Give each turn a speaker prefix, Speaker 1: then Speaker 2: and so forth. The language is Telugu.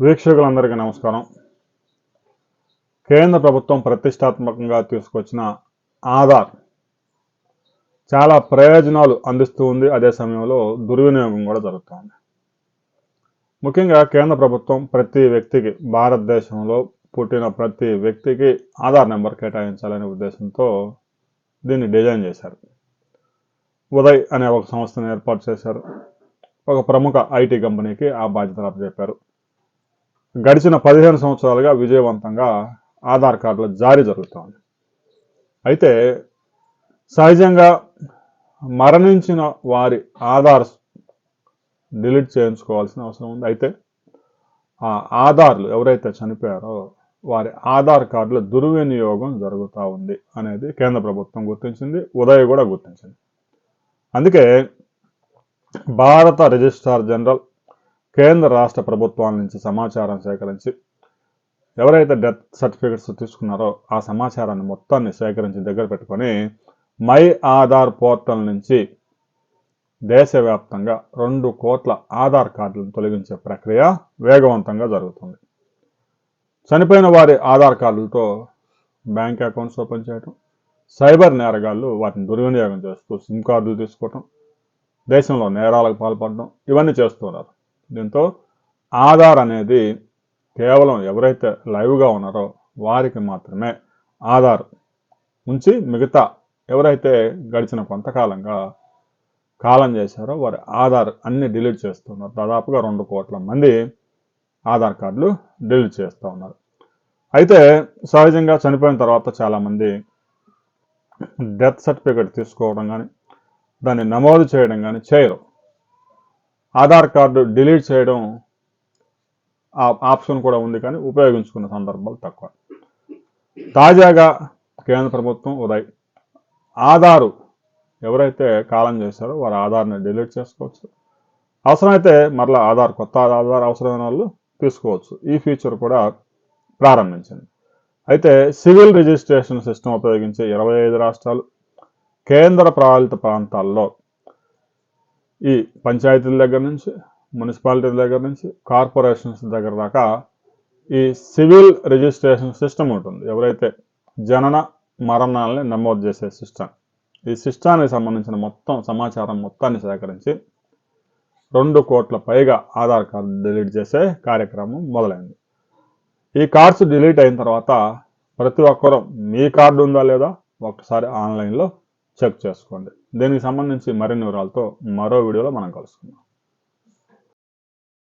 Speaker 1: వీక్షకులందరికీ నమస్కారం. కేంద్ర ప్రభుత్వం ప్రతిష్టాత్మకంగా తీసుకొచ్చిన ఆధార్ చాలా ప్రయోజనాలు అందిస్తూ ఉంది. అదే సమయంలో దుర్వినియోగం కూడా జరుగుతుంది ముఖ్యంగా కేంద్ర ప్రభుత్వం ప్రతి వ్యక్తికి భారతదేశంలో పుట్టిన ప్రతి వ్యక్తికి ఆధార్ నెంబర్ కేటాయించాలనే ఉద్దేశంతో దీన్ని డిజైన్ చేశారు. ఉదయ్ అనే ఒక సంస్థను ఏర్పాటు చేశారు. ఒక ప్రముఖ ఐటీ కంపెనీకి ఆ బాధ్యతలు అప్పచెప్పారు. గడిచిన పదిహేను సంవత్సరాలుగా విజయవంతంగా ఆధార్ కార్డుల జారీ జరుగుతోంది. అయితే సహజంగా మరణించిన వారి ఆధార్ డిలీట్ చేయించుకోవాల్సిన అవసరం ఉంది. అయితే ఆ ఆధార్లు ఎవరైతే చనిపోయారో వారి ఆధార్ కార్డుల దుర్వినియోగం జరుగుతూ ఉంది అనేది కేంద్ర ప్రభుత్వం గుర్తించింది ఉదయ్ కూడా గుర్తించింది. అందుకే భారత రిజిస్ట్రార్ జనరల్ కేంద్ర రాష్ట్ర ప్రభుత్వాల నుంచి సమాచారం సేకరించి ఎవరైతే డెత్ సర్టిఫికెట్స్ తీసుకున్నారో ఆ సమాచారాన్ని మొత్తాన్ని సేకరించి దగ్గర పెట్టుకొని మై ఆధార్ పోర్టల్ నుంచి దేశవ్యాప్తంగా రెండు కోట్ల ఆధార్ కార్డులను తొలగించే ప్రక్రియ వేగవంతంగా జరుగుతుంది. చనిపోయిన వారి ఆధార్ కార్డులతో బ్యాంక్ అకౌంట్స్ ఓపెన్ చేయటం సైబర్ నేరగాళ్ళు వాటిని దుర్వినియోగం చేస్తూ సిమ్ కార్డులు తీసుకోవటం దేశంలో నేరాలకు పాల్పడడం ఇవన్నీ చేస్తున్నారు దీంతో ఆధార్ అనేది కేవలం ఎవరైతే లైవ్గా ఉన్నారో వారికి మాత్రమే ఆధార్ ఉంచి మిగతా ఎవరైతే గడిచిన కొంతకాలంగా కాలం చేశారో వారి ఆధార్ అన్ని డిలీట్ చేస్తున్నారు దాదాపుగా రెండు కోట్ల మంది ఆధార్ కార్డులు డిలీట్ చేస్తూ ఉన్నారు. అయితే సహజంగా చనిపోయిన తర్వాత చాలామంది డెత్ సర్టిఫికేట్ తీసుకోవడం కానీ దాన్ని నమోదు చేయడం కానీ చేయరు. ఆధార్ కార్డు డిలీట్ చేయడం ఆ ఆప్షన్ కూడా ఉంది కానీ ఉపయోగించుకున్న సందర్భాలు తక్కువ. తాజాగా కేంద్ర ప్రభుత్వం ఉదయ్ ఆధారు ఎవరైతే కాలం చేశారో వారి ఆధార్ని డిలీట్ చేసుకోవచ్చు. అవసరమైతే మరలా ఆధార్ కొత్త ఆధార్ అవసరమైన వాళ్ళు తీసుకోవచ్చు. ఈ ఫీచర్ కూడా ప్రారంభించింది. అయితే సివిల్ రిజిస్ట్రేషన్ సిస్టమ్ ఉపయోగించే ఇరవై ఐదు రాష్ట్రాలు కేంద్ర పాలిత ప్రాంతాల్లో ఈ పంచాయతీల దగ్గర నుంచి మున్సిపాలిటీల దగ్గర నుంచి కార్పొరేషన్స్ దగ్గర దాకా ఈ సివిల్ రిజిస్ట్రేషన్ సిస్టమ్ ఉంటుంది ఎవరైతే జనన మరణాలని నమోదు చేసే సిస్టమ్. ఈ సిస్టానికి సంబంధించిన మొత్తం సమాచారం మొత్తాన్ని సేకరించి రెండు కోట్ల పైగా ఆధార్ కార్డు డిలీట్ చేసే కార్యక్రమం మొదలైంది. ఈ కార్డ్స్ డిలీట్ అయిన తర్వాత ప్రతి ఒక్కరూ మీ కార్డు ఉందా లేదా ఒకసారి ఆన్లైన్లో చెక్ చేసుకోండి. దీనికి సంబంధించి మరిన్ని వివరాలతో మరో వీడియోలో మనం కలుసుకుందాం.